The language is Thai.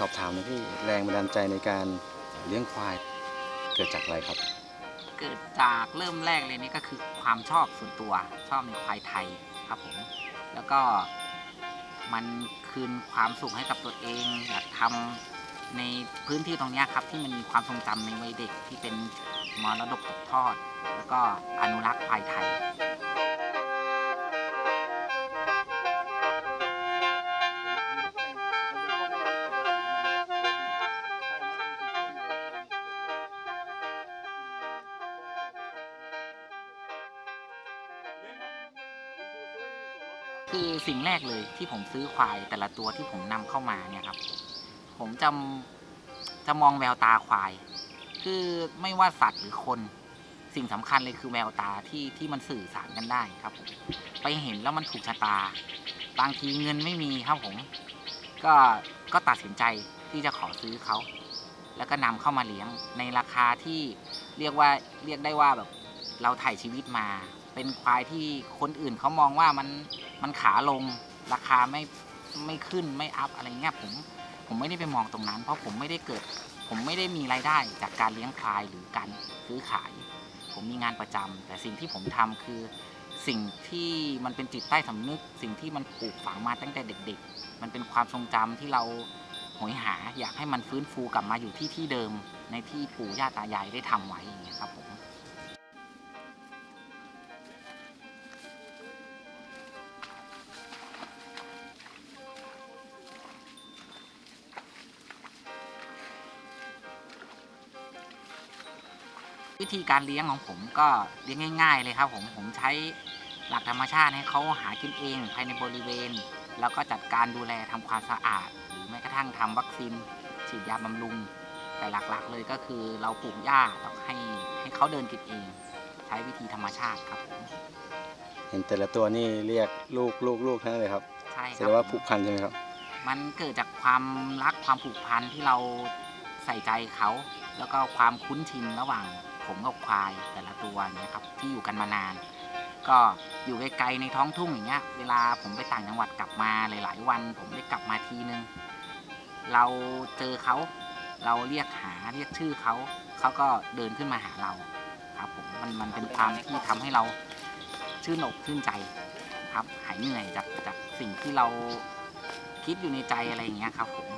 สอบถามนะพี่แรงบันดาลใจในการเลี้ยงควายเกิดจากอะไรครับ เกิดจากเริ่มแรกเลยนี่ก็คือความชอบส่วนตัวชอบในควายไทยครับผมแล้วก็มันคืนความสุขให้กับตัวเองอยากทำในพื้นที่ตรงนี้ครับ ที่มันมีความทรงจำในวัยเด็กที่เป็นมรดกตกทอด แล้วก็อนุรักษ์ควายไทย คือสิ่งแรกเลยที่ผมซื้อควายแต่ละตัวที่ผมนำเข้ามาเนี่ยครับ ผมจะจะมองแววตาควาย คือไม่ว่าสัตว์หรือคนสิ่งสำคัญเลยคือแววตาที่ที่มันสื่อสารกันได้ครับผมไปเห็นแล้วมันถูกชะตา บางทีเงินไม่มีครับผม ก็ก็ตัดสินใจที่จะขอซื้อเขา แล้วก็นำเข้ามาเลี้ยงในราคาที่เรียกว่าเรียกได้ว่าแบบเราถ่ายชีวิตมา เป็นควายที่คนอื่นเขามองว่ามัน มันขาลงราคาไม่ไม่ขึ้นไม่อัพอะไรเงี้ยผมผมไม่ได้ไปมองตรงนั้น เพราะผมไม่ได้เกิด ผมไม่ได้มีรายได้จากการเลี้ยงควายหรือการซื้อขาย ผมมีงานประจำแต่สิ่งที่ผมทำคือสิ่งที่มันเป็นจิตใต้สำนึก สิ่งที่มันปลูกฝังมาตั้งแต่เด็ก ๆ มันเป็นความทรงจำที่เราโหยหาอยากให้มันฟื้นฟูกลับมาอยู่ที่ที่เดิม ในที่ปู่ย่าตายายได้ทำไว้อย่างเงี้ยครับผม วิธีการเลี้ยงของผมก็เลี้ยงง่าย ๆ เลยครับ ผมผมใช้หลักธรรมชาติให้เขาหากินเอง ภายในบริเวณ แล้วก็จัดการดูแลทำความสะอาด หรือแม้กระทั่งทำวัคซีนฉีดยาบำรุง แต่หลักๆเลยก็คือเราปลูกหญ้าแล้วให้ให้เขาเดินกินเอง ใช้วิธีธรรมชาติครับผมเห็นแต่ละตัวนี่เรียกลูกลูกลูกทั้งนั้นเลยครับใช่คแสรัดบงว่าผมผูกพันใช่ไหมครับ มันเกิดจากความรักความผูกพันที่เราใส่ใจเขา แล้วก็ความคุ้นชินระหว่าง ผมกับควายแต่ละตัวเนี่ยครับที่อยู่กันมานาน ก็อยู่ไกลๆในท้องทุ่งอย่างเงี้ย เวลาผมไปต่างจังหวัดกลับมาหลายๆวัน ผมได้กลับมาทีนึงเราเจอเขาเราเรียกหาเรียกชื่อเขาเขาก็เดินขึ้นมาหาเราครับผมมันมันเป็นความที่ทำให้เราชื่นอกชื่นใจครับหายเหนื่อยจากจากสิ่งที่เราคิดอยู่ในใจอะไรอย่างเงี้ยครับผม